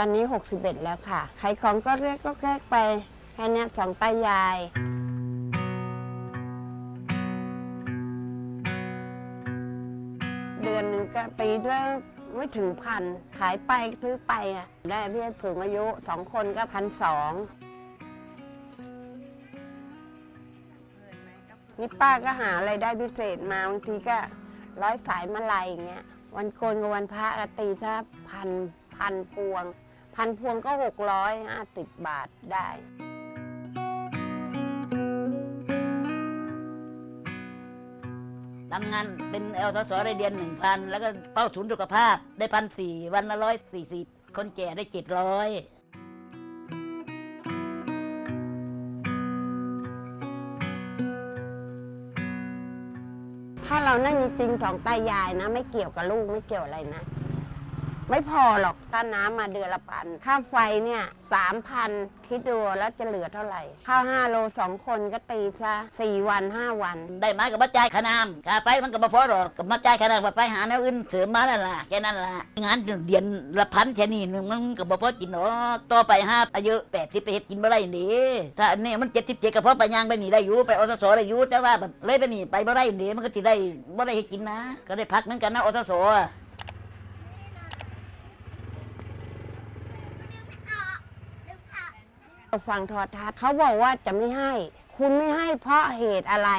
ตอนนี้ 61 แล้วค่ะขายของก็เรียกก็แกกไปแค่นี้สองตายาย เดือนหนึ่งก็ตีละไม่ถึงพัน ขายไปซื้อไปอะได้พี่สูงอายุสองคนก็พันสองนี่ป้าก็หาอะไรได้พิเศษมาบางทีก็ร้อยสายมาลัยอย่างเงี้ยวันโกนกับวันพระก็ตีซะพันพันพวง พันพวงก็หกร้อยห้าสิบบาทได้ ทำงานเป็นเอลทสได้เดือนหนึ่งพันแล้วก็เป้าศูนย์สุขภาพได้พันสี่วันละร้อยสี่สิบคนแก่ได้เจ็ดร้อยถ้าเรานั่งจริงๆสองตายายนะ ไม่เกี่ยวกับลูกไม่เกี่ยวอะไรนะ ไม่พอหรอกค่าน้ำมาเดือนละพันค่าไฟเนี่ยสามพันคิดดูแล้วจะเหลือเท่าไหร่ข้าวห้าโลสองคนก็ตีซะสี่วันห้าวัน ได้ไม้กับมาจ่ายค่าน้ำค่าไฟมันก็บ่พอหรอกกับมาจ่ายค่าน้ำกับไปหาแนวอื่นเสริมมานั่นล่ะแค่นั้นล่ะงานเดือนละพันแค่นี้หนึงมันก็บ่พอกินหรอกต่อไปห้าอายุแปดสิบไปเฮ็ดกินบ่ได้นี่ถ้าอันนี้มันเจ็ดสิบเจ็ดก็พอไปย่างไปนี่ได้อยู่ไปอสสได้อยู่แต่ว่าเลยไปนี่ไปบ่ได้นี่มันก็สิได้บ่ได้เฮ็ดกินนะ ก็ได้พักเหมือนกันนะอสสอะ ฟังโทอทัศน์เขาบอกว่าจะไม่ให้ คุณไม่ให้เพราะเหตุอะไร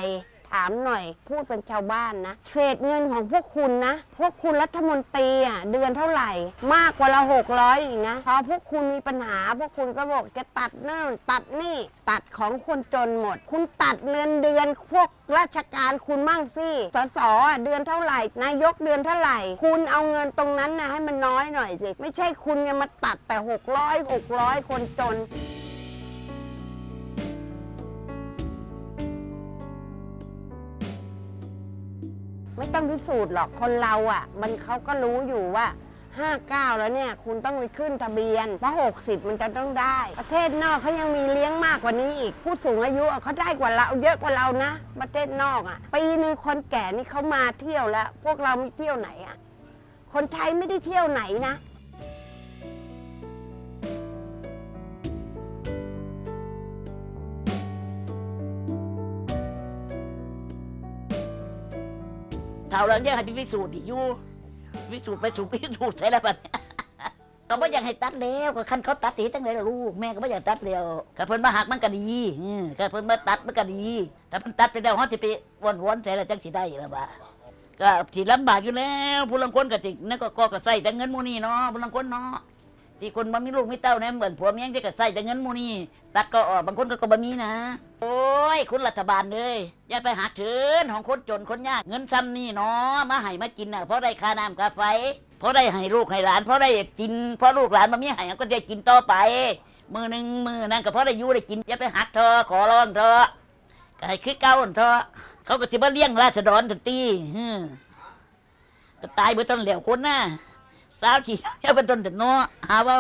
ถามหน่อย พูดเป็นชาวบ้านนะ เศษเงินของพวกคุณนะ พวกคุณรัฐมนตรีอะเดือนเท่าไหร่ มากกว่าละหกร้อยอีกนะ พอพวกคุณมีปัญหา พวกคุณก็บอกจะตัดนั่นตัดนี่ ตัดของคนจนหมด คุณตัดเงินเดือน พวกราชการคุณมั่งสิสสอะเดือนเท่าไหร่ นายกเดือนเท่าไหร่ คุณเอาเงินตรงนั้นนะให้มันน้อยหน่อยสิ ไม่ใช่คุณจะมาตัดแต่หกร้อยหกร้อยคนจน ไม่ต้องพิสูจน์หรอกคนเราอะ มันเขาก็รู้อยู่ว่า 59 แล้วเนี่ยคุณต้องไปขึ้นทะเบียนเพราะ60 มันจะต้องได้ ประเทศนอกเขายังมีเลี้ยงมากกว่านี้อีก ผู้สูงอายุอะเขาได้กว่าเราเยอะกว่าเรานะ ประเทศนอกอะปีหนึ่งคนแก่นี่เขามาเที่ยวแล้ว พวกเราไม่เที่ยวไหนอะคนไทยไม่ได้เที่ยวไหนนะ เท่าแล้วยังให้พิสูจน์อีกอยู่พิสูจน์ไปสู่พิสูจน์ใช่แล้วบัดนี้ก็ไม่อยากให้ตัดแล้วก็คันเขาตัดตีตั้งแต่ลูกแม่ก็ไม่อยากตัดแล้วก็เพิ่นมาหักมันก็ดีอืมก็เพิ่นมาตัดมันก็ดีแต่เพิ่นตัดไปแล้วเฮาสิไปวนๆใส่แล้วจังสิได้ล่ะบ่าก็สิลำบากอยู่แล้วผู้ลังคนก็สินั่นก็ก็ใส่แต่เงินมูนี่เนาะผู้ลังคนเนาะ ที่คนบ่มีลูกมีเต้าเนี่ยเหมือนผัวเมียที่ก็ใส่แต่เงินหมูนี้ตัดก็ออกบางคนก็ก็บ่มีนะ โอ้ยคุณรัฐบาลเลยอย่าไปหักเถินของคนจนคนยากเงินซ้ำนี่เนาะมาให้มากินน่ะเพราะได้ค่าน้ำค่าไฟเพราะได้ให้ลูกให้หลานเพราะได้กินเพราะลูกหลานมามีให้ก็ได้กินต่อไป มือหนึ่งมือนั่นก็เพราะได้อยู่ได้กินอย่าไปหักเธอขอร้องเธอก็ให้คือเก่าอันเธอเขาก็จะมาเลี้ยงราษฎรทันทีฮึก็ตายเบื่อต้นเหลวคนน่ะ สาวฉีดเอาเป็นต้นแต่เนาะหาเว้า